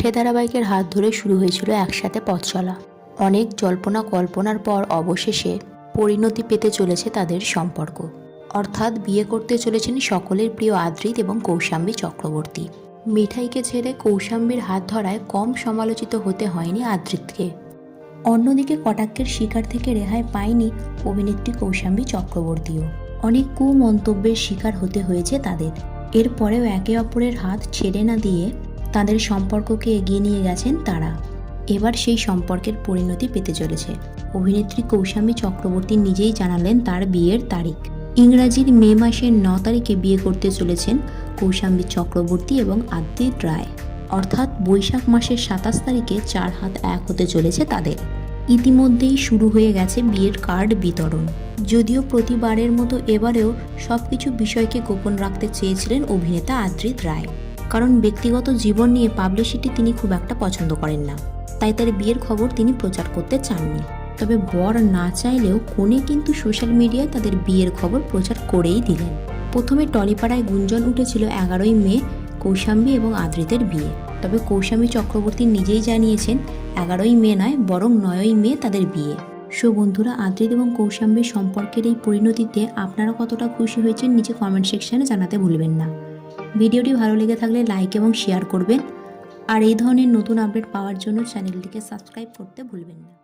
মিঠাই ধারাবাহিকের হাত ধরে শুরু হয়েছিল একসাথে পথ চলা। অনেক জল্পনা কল্পনার পর অবশেষে পরিণতি পেতে চলেছে তাদের সম্পর্ক। অর্থাৎ বিয়ে করতে চলেছেন সকলের প্রিয় আদ্রিত এবং কৌশাম্বী চক্রবর্তী। মিঠাইকে ছেড়ে কৌশাম্বীর হাত ধরায় কম সমালোচিত হতে হয়নি আদ্রিতকে। অন্যদিকে কটাক্ষের শিকার থেকে রেহাই পায়নি অভিনেত্রী কৌশাম্বী চক্রবর্তীও। অনেক কুমন্তব্যের শিকার হতে হয়েছে তাদের। এরপরেও একে অপরের হাত ছেড়ে না দিয়ে তাদের সম্পর্ককে এগিয়ে নিয়ে গেছেন তারা। এবার সেই সম্পর্কের পরিণতি পেতে চলেছে। অভিনেত্রী কৌশাম্বী চক্রবর্তী নিজেই জানালেন তার বিয়ের তারিখ। ইংরাজির মে মাসের ন তারিখে বিয়ে করতে চলেছেন কৌশাম্বী চক্রবর্তী এবং আদ্রিত রায়। অর্থাৎ বৈশাখ মাসের সাতাশ তারিখে চার হাত এক হতে চলেছে তাদের। ইতিমধ্যেই শুরু হয়ে গেছে বিয়ের কার্ড বিতরণ। যদিও প্রতিবারের মতো এবারেও সব কিছু বিষয়কে গোপন রাখতে চেয়েছিলেন অভিনেতা আদ্রিত রায়। কারণ ব্যক্তিগত জীবন নিয়ে পাবলিসিটি তিনি খুব একটা পছন্দ করেন না। তাই তার বিয়ের খবর তিনি প্রচার করতে চাননি। তবে বর না চাইলেও কোণে কিন্তু সোশ্যাল মিডিয়ায় তাদের বিয়ের খবর প্রচার করেই দিলেন। প্রথমে টলিপাড়ায় গুঞ্জন উঠেছিল এগারোই মে কৌশাম্বী এবং আদ্রিতের বিয়ে। তবে কৌশাম্বী চক্রবর্তী নিজেই জানিয়েছেন, এগারোই মে নয়, বরং নয়ই মে তাদের বিয়ে। সো বন্ধুরা, আদ্রিত এবং কৌশাম্বীর সম্পর্কের এই পরিণতিতে আপনারা কতটা খুশি হয়েছেন, নিচে কমেন্ট সেকশানে জানাতে ভুলবেন না। ভিডিওটি ভালো লেগে থাকলে লাইক এবং শেয়ার করবেন। আর এই ধরনের নতুন আপডেট পাওয়ার জন্য চ্যানেলটিকে সাবস্ক্রাইব করতে ভুলবেন না।